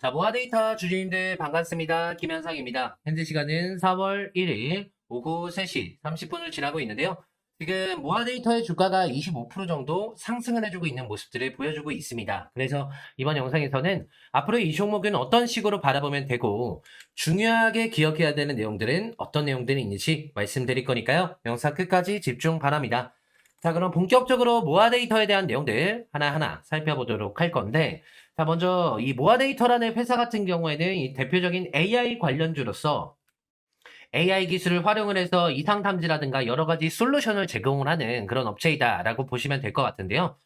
자, 모아데이터 주주님들 반갑습니다. 김현상입니다. 현재 시간은 4월 1일 오후 3시 30분을 지나고 있는데요. 지금 모아데이터의 주가가 25% 정도 상승을 해주고 있는 모습들을 보여주고 있습니다. 그래서 이번 영상에서는 앞으로 이 종목은 어떤 식으로 바라보면 되고 중요하게 기억해야 되는 내용들은 어떤 내용들이 있는지 말씀드릴 거니까요. 영상 끝까지 집중 바랍니다. 자, 그럼 본격적으로 모아 데이터에 대한 내용들 하나하나 살펴보도록 할 건데 자, 먼저 이 모아 데이터라는 회사 같은 경우에는 이 대표적인 AI 관련주로서 AI 기술을 활용을 해서 이상 탐지라든가 여러 가지 솔루션을 제공을 하는 그런 업체이다라고 보시면 될 것 같은데요.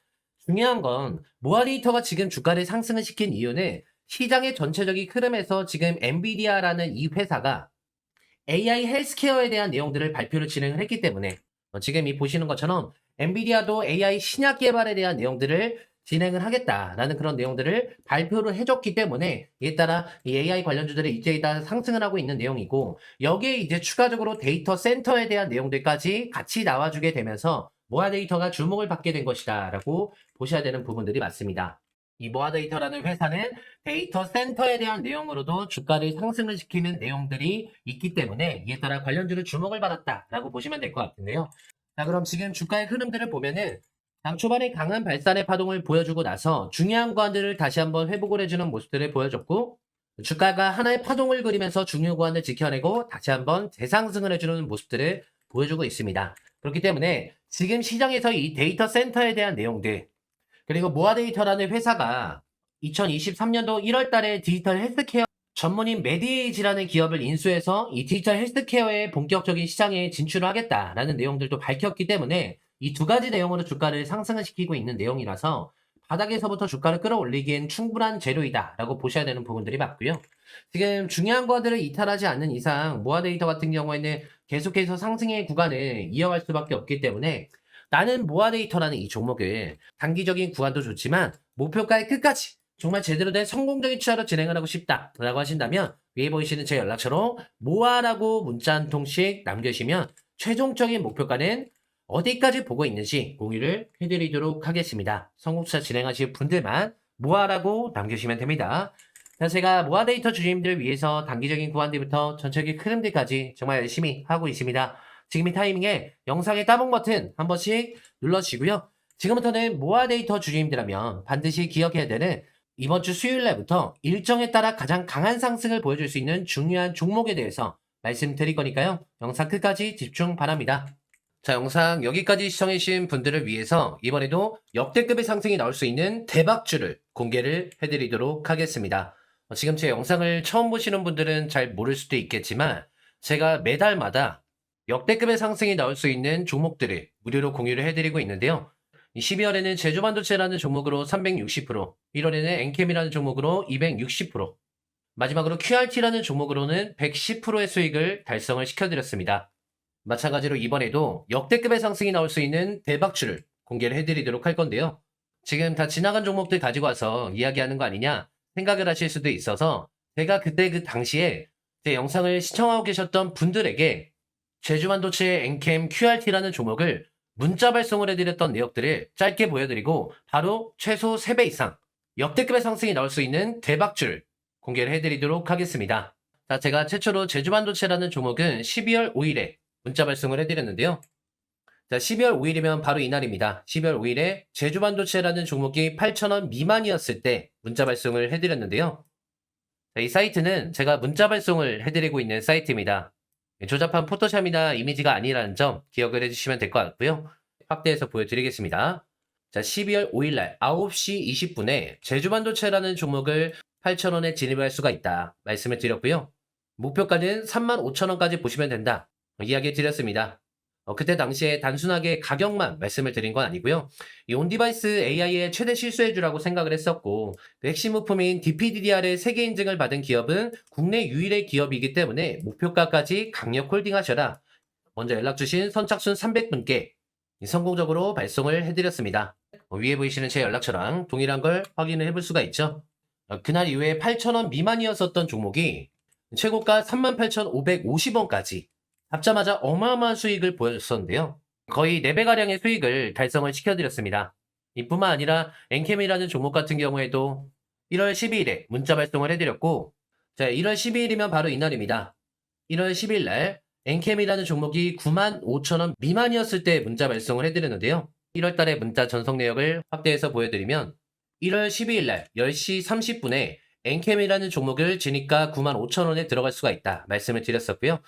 중요한 건 모아 데이터가 지금 주가를 상승을 시킨 이유는 시장의 전체적인 흐름에서 지금 엔비디아라는 이 회사가 AI 헬스케어에 대한 내용들을 발표를 진행을 했기 때문에 어, 지금 이 보시는 것처럼 엔비디아도 AI 신약 개발에 대한 내용들을 진행을 하겠다라는 그런 내용들을 발표를 해줬기 때문에 이에 따라 이 AI 관련주들이 이제 다 상승을 하고 있는 내용이고 여기에 이제 추가적으로 데이터 센터에 대한 내용들까지 같이 나와주게 되면서 모아 데이터가 주목을 받게 된 것이다라고 보셔야 되는 부분들이 맞습니다. 이 모아 데이터라는 회사는 데이터 센터에 대한 내용으로도 주가를 상승을 시키는 내용들이 있기 때문에 이에 따라 관련주를 주목을 받았다라고 보시면 될 것 같은데요. 자, 그럼 지금 주가의 흐름들을 보면은 당 초반에 강한 발산의 파동을 보여주고 나서 중요한 구간들을 다시 한번 회복을 해주는 모습들을 보여줬고 주가가 하나의 파동을 그리면서 중요 구간을 지켜내고 다시 한번 재상승을 해주는 모습들을 보여주고 있습니다. 그렇기 때문에 지금 시장에서 이 데이터 센터에 대한 내용들 그리고 모아데이터라는 회사가 2023년도 1월 달에 디지털 헬스케어 전문인 메디에이지라는 기업을 인수해서 이 디지털 헬스케어의 본격적인 시장에 진출을 하겠다라는 내용들도 밝혔기 때문에 이 두 가지 내용으로 주가를 상승을 시키고 있는 내용이라서 바닥에서부터 주가를 끌어올리기엔 충분한 재료이다라고 보셔야 되는 부분들이 맞고요. 지금 중요한 거들을 이탈하지 않는 이상 모아데이터 같은 경우에는 계속해서 상승의 구간을 이어갈 수밖에 없기 때문에 나는 모아데이터라는 이 종목을 단기적인 구간도 좋지만 목표가의 끝까지 정말 제대로 된 성공적인 투자로 진행을 하고 싶다라고 하신다면 위에 보이시는 제 연락처로 모아라고 문자 한 통씩 남겨주시면 최종적인 목표가는 어디까지 보고 있는지 공유를 해드리도록 하겠습니다. 성공 투자 진행하실 분들만 모아라고 남겨주시면 됩니다. 자, 제가 모아 데이터 주주님들을 위해서 단기적인 구간들부터 전체적인 흐름들까지 정말 열심히 하고 있습니다. 지금 이 타이밍에 영상의 따봉 버튼 한 번씩 눌러주시고요. 지금부터는 모아 데이터 주주님들하면 반드시 기억해야 되는 이번 주 수요일 날부터 일정에 따라 가장 강한 상승을 보여줄 수 있는 중요한 종목에 대해서 말씀드릴 거니까요. 영상 끝까지 집중 바랍니다. 자, 영상 여기까지 시청해주신 분들을 위해서 이번에도 역대급의 상승이 나올 수 있는 대박주를 공개를 해드리도록 하겠습니다. 어, 지금 제 영상을 처음 보시는 분들은 잘 모를 수도 있겠지만 제가 매달마다 역대급의 상승이 나올 수 있는 종목들을 무료로 공유를 해드리고 있는데요. 12월에는 제주반도체라는 종목으로 360%, 1월에는 엔캠이라는 종목으로 260%, 마지막으로 QRT라는 종목으로는 110%의 수익을 달성을 시켜드렸습니다. 마찬가지로 이번에도 역대급의 상승이 나올 수 있는 대박주를 공개를 해드리도록 할 건데요. 지금 다 지나간 종목들 가지고 와서 이야기하는 거 아니냐 생각을 하실 수도 있어서 제가 그때 그 당시에 제 영상을 시청하고 계셨던 분들에게 제주반도체 엔캠 QRT라는 종목을 문자 발송을 해드렸던 내역들을 짧게 보여드리고 바로 최소 3배 이상 역대급의 상승이 나올 수 있는 대박주를 공개를 해드리도록 하겠습니다. 자, 제가 최초로 제주반도체라는 종목은 12월 5일에 문자 발송을 해드렸는데요. 자, 12월 5일이면 바로 이날입니다. 12월 5일에 제주반도체라는 종목이 8,000원 미만이었을 때 문자 발송을 해드렸는데요. 자, 이 사이트는 제가 문자 발송을 해드리고 있는 사이트입니다. 조잡한 포토샵이나 이미지가 아니라는 점 기억을 해주시면 될 것 같고요. 확대해서 보여드리겠습니다. 자, 12월 5일날 9시 20분에 제주반도체라는 종목을 8,000원에 진입할 수가 있다. 말씀을 드렸고요. 목표가는 35,000원까지 보시면 된다. 이야기 드렸습니다. 어, 그때 당시에 단순하게 가격만 말씀을 드린 건 아니고요. 이 온디바이스 AI의 최대 실수해주라고 생각을 했었고 그 핵심 부품인 DPDDR의 세계 인증을 받은 기업은 국내 유일의 기업이기 때문에 목표가까지 강력 홀딩하셔라. 먼저 연락 주신 선착순 300분께 성공적으로 발송을 해드렸습니다. 어, 위에 보이시는 제 연락처랑 동일한 걸 확인을 해볼 수가 있죠. 어, 그날 이후에 8,000원 미만이었었던 종목이 최고가 38,550원까지 잡자마자 어마어마한 수익을 보여줬었는데요. 거의 4배가량의 수익을 달성을 시켜드렸습니다. 이뿐만 아니라 엔캠이라는 종목 같은 경우에도 1월 12일에 문자 발송을 해드렸고 자 1월 12일이면 바로 이날입니다. 1월 10일 날 엔캠이라는 종목이 9만 5천원 미만이었을 때 문자 발송을 해드렸는데요. 1월 달에 문자 전송 내역을 확대해서 보여드리면 1월 12일 날 10시 30분에 엔캠이라는 종목을 지니까 9만 5천원에 들어갈 수가 있다 말씀을 드렸었고요.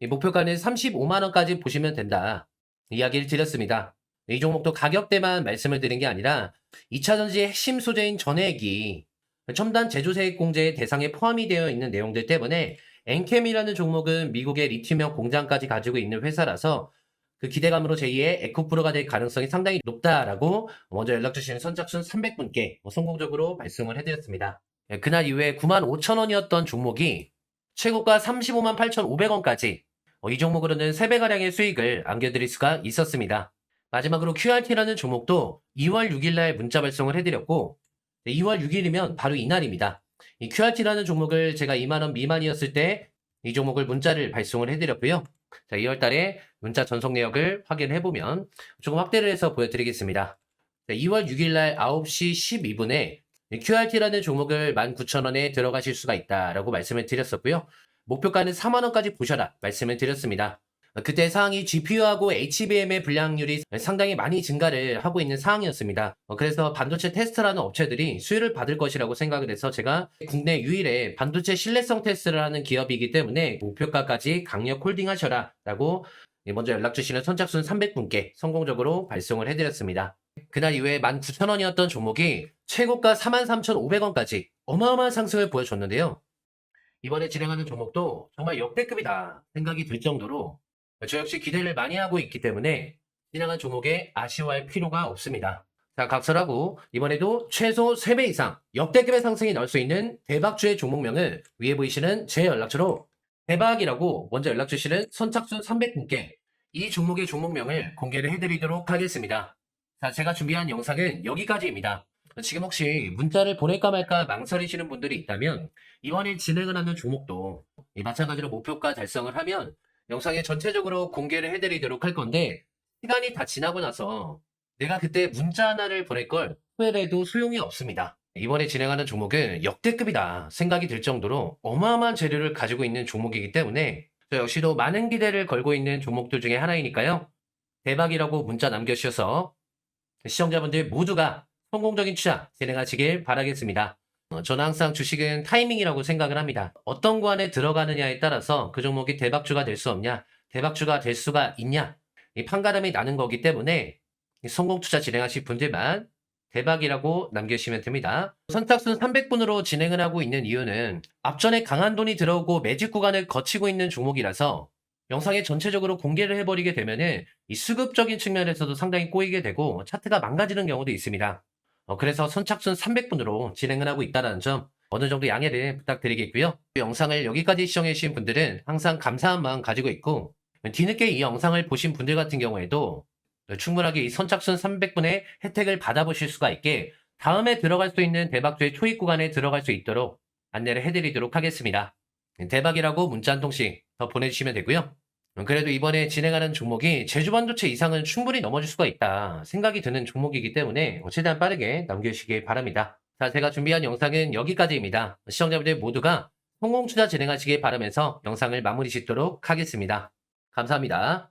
이 목표가는 35만원까지 보시면 된다 이야기를 드렸습니다. 이 종목도 가격대만 말씀을 드린 게 아니라 2차전지의 핵심 소재인 전해액이 첨단 제조세액 공제의 대상에 포함이 되어 있는 내용들 때문에 엔캠이라는 종목은 미국의 리튬형 공장까지 가지고 있는 회사라서 그 기대감으로 제2의 에코프로가 될 가능성이 상당히 높다라고 먼저 연락 주시는 선착순 300분께 성공적으로 말씀을 해드렸습니다. 예, 그날 이후에 9만 5천 원이었던 종목이 최고가 35만 8,500원까지 이 종목으로는 3배가량의 수익을 안겨드릴 수가 있었습니다. 마지막으로 QRT라는 종목도 2월 6일 날 문자 발송을 해드렸고 2월 6일이면 바로 이날입니다. 이 QRT라는 종목을 제가 2만원 미만이었을 때 이 종목을 문자를 발송을 해드렸고요. 자, 2월 달에 문자 전송 내역을 확인해 보면 조금 확대를 해서 보여드리겠습니다. 자, 2월 6일 날 9시 12분에 QRT라는 종목을 19,000원에 들어가실 수가 있다라고 말씀을 드렸었고요. 목표가는 4만 원까지 보셔라 말씀을 드렸습니다. 그때 상황이 GPU하고 HBM의 불량률이 상당히 많이 증가를 하고 있는 상황이었습니다. 어, 그래서 반도체 테스트라는 업체들이 수혜를 받을 것이라고 생각을 해서 제가 국내 유일의 반도체 신뢰성 테스트를 하는 기업이기 때문에 목표가까지 강력 홀딩하셔라 라고 먼저 연락 주시는 선착순 300분께 성공적으로 발송을 해드렸습니다. 그날 이후에 19,000원이었던 종목이 최고가 43,500원까지 어마어마한 상승을 보여줬는데요. 이번에 진행하는 종목도 정말 역대급이다 생각이 들 정도로 저 역시 기대를 많이 하고 있기 때문에 진행한 종목에 아쉬워할 필요가 없습니다. 자, 각설하고 이번에도 최소 3배 이상 역대급의 상승이 나올 수 있는 대박주의 종목명을 위에 보이시는 제 연락처로 대박이라고 먼저 연락 주시는 선착순 300분께 이 종목의 종목명을 공개를 해드리도록 하겠습니다. 자, 제가 준비한 영상은 여기까지입니다. 지금 혹시 문자를 보낼까 말까 망설이시는 분들이 있다면 이번에 진행을 하는 종목도 이 마찬가지로 목표가 달성을 하면 영상에 전체적으로 공개를 해드리도록 할 건데 시간이 다 지나고 나서 내가 그때 문자 하나를 보낼 걸 후회를 해도 소용이 없습니다. 이번에 진행하는 종목은 역대급이다 생각이 들 정도로 어마어마한 재료를 가지고 있는 종목이기 때문에 저 역시도 많은 기대를 걸고 있는 종목들 중에 하나이니까요. 대박이라고 문자 남겨주셔서 시청자분들 모두가 성공적인 투자 진행하시길 바라겠습니다. 어, 저는 항상 주식은 타이밍이라고 생각을 합니다. 어떤 구간에 들어가느냐에 따라서 그 종목이 대박주가 될 수 없냐, 대박주가 될 수가 있냐, 이 판가름이 나는 거기 때문에 이 성공 투자 진행하실 분들만 대박이라고 남겨주시면 됩니다. 선착순 300분으로 진행을 하고 있는 이유는 앞전에 강한 돈이 들어오고 매직 구간을 거치고 있는 종목이라서 영상에 전체적으로 공개를 해버리게 되면은 이 수급적인 측면에서도 상당히 꼬이게 되고 차트가 망가지는 경우도 있습니다. 어, 그래서 선착순 300분으로 진행을 하고 있다는 점 어느 정도 양해를 부탁드리겠고요. 이 영상을 여기까지 시청해주신 분들은 항상 감사한 마음 가지고 있고 뒤늦게 이 영상을 보신 분들 같은 경우에도 충분하게 이 선착순 300분의 혜택을 받아보실 수가 있게 다음에 들어갈 수 있는 대박주의 초입 구간에 들어갈 수 있도록 안내를 해드리도록 하겠습니다. 대박이라고 문자 한 통씩 더 보내주시면 되고요. 그래도 이번에 진행하는 종목이 제주반도체 이상은 충분히 넘어질 수가 있다 생각이 드는 종목이기 때문에 최대한 빠르게 남겨주시기 바랍니다. 자, 제가 준비한 영상은 여기까지입니다. 시청자분들 모두가 성공 투자 진행하시길 바라면서 영상을 마무리 짓도록 하겠습니다. 감사합니다.